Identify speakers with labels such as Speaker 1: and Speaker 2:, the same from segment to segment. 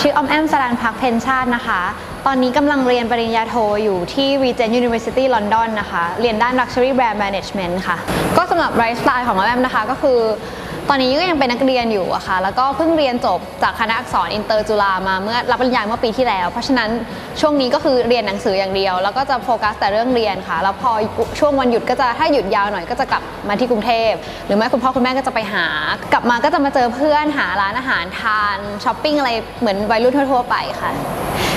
Speaker 1: ชื่ออมแอมสรันพักเพนชาตินะคะ ตอนนี้กำลังเรียนปริญญาโทอยู่ที่ Regent University London นะคะ เรียนด้าน Luxury Brand Management ค่ะ ก็สำหรับไลฟ์สไตล์ของอมแอมนะคะก็คือ ตอนนี้ก็ยังเป็นนักเรียนอยู่อะค่ะ แล้วก็เพิ่งเรียนจบจากคณะอักษรอินเตอร์จุฬามาเมื่อรับปริญญาเมื่อปีที่แล้ว เพราะฉะนั้นช่วงนี้ก็คือเรียนหนังสืออย่างเดียว แล้วก็จะโฟกัสแต่เรื่องเรียนค่ะ แล้วพอช่วงวันหยุดก็จะถ้าหยุดยาวหน่อยก็จะกลับมาที่กรุงเทพ หรือไม่คุณพ่อคุณแม่ก็จะไปหา กลับมาก็จะมาเจอเพื่อนหาร้านอาหารทานช้อปปิ้งอะไรเหมือนวัยรุ่นทั่วๆไปค่ะ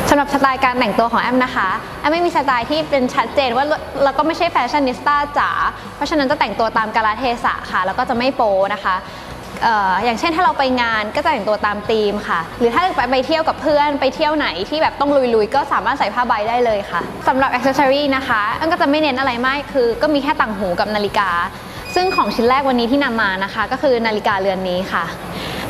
Speaker 1: สำหรับสไตล์การแต่งตัวของแอมนะคะแอมไม่มีสไตล์ที่เป็นชัดเจนว่าเราก็ไม่ใช่แฟชั่นนิสต้าจ๋าเพราะฉะนั้นจะแต่งตัวตามกาลเทศะค่ะ แล้วก็จะไม่โปนะคะ อย่างเช่นถ้าเราไปงานก็จะแต่งตัวตามธีมค่ะ หรือถ้าไปไปเที่ยวกับเพื่อนไปเที่ยวไหนที่แบบต้องลุยๆ ก็สามารถใส่ผ้าใบได้เลยค่ะสำหรับอ c เซสซอรีนะคะแอมก็จะไม่เน้นอะไรมากคือ ก็มีแค่ต่างหูกับนาฬิกา ซึ่งของชิ้นแรกวันนี้ที่นำมานะคะ ก็คือนาฬิกาเรือนนี้ค่ะ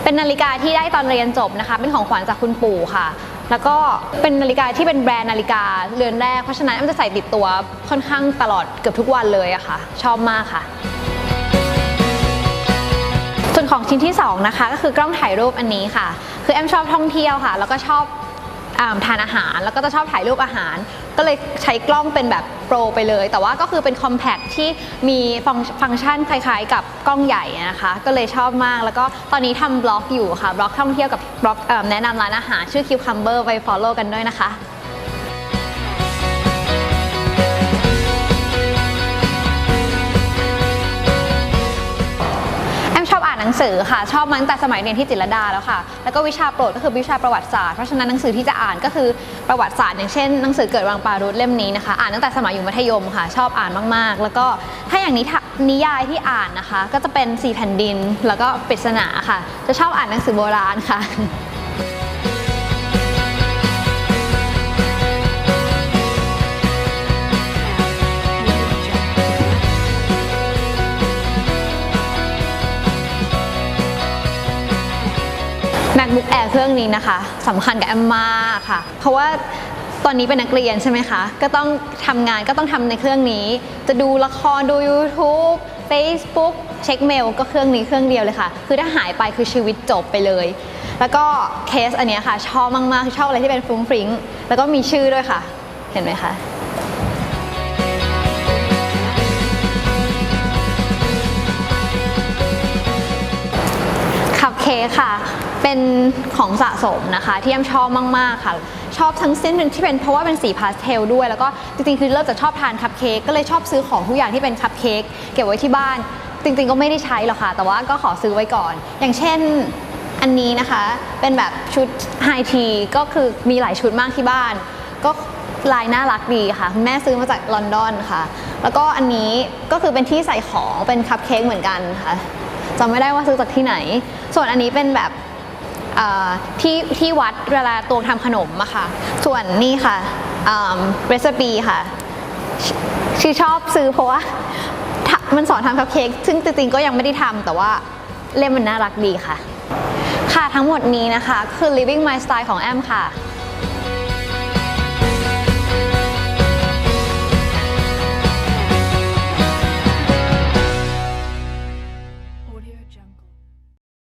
Speaker 1: เป็นนาฬิกาที่ได้ตอนเรียนจบนะคะ เป็นของขวัญจากคุณปู่ค่ะแล้วก็เป็นนาฬิกาที่เป็นแบรนด์นาฬิกาเรือนแรก เพราะฉะนั้นมันจะใส่ติดตัวค่อนข้างตลอดเกือบทุกวันเลยอะค่ะ ชอบมากค่ะ ชิ้นที่2นะคะก็คือกล้องถ่ายรูปอันนี้ค่ะ คือแอมชอบท่องเที่ยวค่ะ แล้วก็ชอบทานอาหารแล้วก็จะชอบถ่ายรูปอาหาร ก็เลยใช้กล้องเป็นแบบโปรไปเลย แต่ว่าก็คือเป็นคอมแพคที่มีฟังก์ชันคล้ายๆ กับกล้องใหญ่นะคะ ก็เลยชอบมากแล้วก็ตอนนี้ทำบล็อกอยู่ค่ะบล็อกท่องเที่ยวกับบล็อกแนะนำร้านอาหารชื่อ Cucumber ไป follow กันด้วยนะคะ งสือค่ะ ชอบมาตั้งแต่สมัยเรียนที่จิตรลดาแล้วค่ะ แล้วก็วิชาโปรดก็คือวิชาประวัติศาสตร์ เพราะฉะนั้นหนังสือที่จะอ่านก็คือประวัติศาสตร์อย่างเช่นหนังสือเกิดวังปารุษเล่มนี้นะคะ อ่านตั้งแต่สมัยอยู่มัธยมค่ะ ชอบอ่านมากๆ แล้วก็ถ้าอย่างนี้นิยายที่อ่านนะคะ ก็จะเป็นสี่แผ่นดิน แล้วก็ปริศนาค่ะ จะชอบอ่านหนังสือโบราณค่ะ MacBook Air เครื่องนี้นะคะสำคัญกับแอมมากค่ะ เพราะว่าตอนนี้เป็นนักเรียนใช่ไหมคะ ก็ต้องทำงานก็ต้องทำในเครื่องนี้ จะดูละครดู YouTube Facebook เช็คเมลก็เครื่องนี้เครื่องเดียวเลยค่ะ คือถ้าหายไปคือชีวิตจบไปเลย แล้วก็เคสอันนี้ค่ะ ชอบมากๆชอบอะไรที่เป็นฟรุ้งฟริ้งแล้วก็มีชื่อด้วยค่ะ เห็นไหมคะคัพเค้กค่ะ เป็นของสะสมนะคะที่แอมชอบมาก ๆ ค่ะ ชอบทั้งเส้นที่เป็นเพราะว่าเป็นสีพาสเทลด้วย แล้วก็จริง ๆ คือเริ่มจะชอบทานคัพเค้กก็เลยชอบซื้อของทุกอย่างที่เป็นคัพเค้กเก็บไว้ที่บ้าน จริง ๆ ก็ไม่ได้ใช้หรอกค่ะ แต่ว่าก็ขอซื้อไว้ก่อน อย่างเช่นอันนี้นะคะเป็นแบบชุดไฮทีก็คือมีหลายชุดมากที่บ้าน ก็ลายน่ารักดีค่ะคุณแม่ซื้อมาจากลอนดอนค่ะ แล้วก็อันนี้ก็คือเป็นที่ใส่ของเป็นคัพเค้กเหมือนกันค่ะจำไม่ได้ว่าซื้อจากที่ไหน ส่วนอันนี้เป็นแบบ ที่ที่วัดเวลาตวงทำขนมอะค่ะ ส่วนนี่ค่ะเรซปีค่ะชชีชอบซื้อเพราะว่ามันสอนทำคัพเค้กซึ่งจริงๆก็ยังไม่ได้ทำแต่ว่าเล่มมันน่ารักดีค่ะ ค่ะทั้งหมดนี้นะคะ คือ living my style ของแอมค่ะ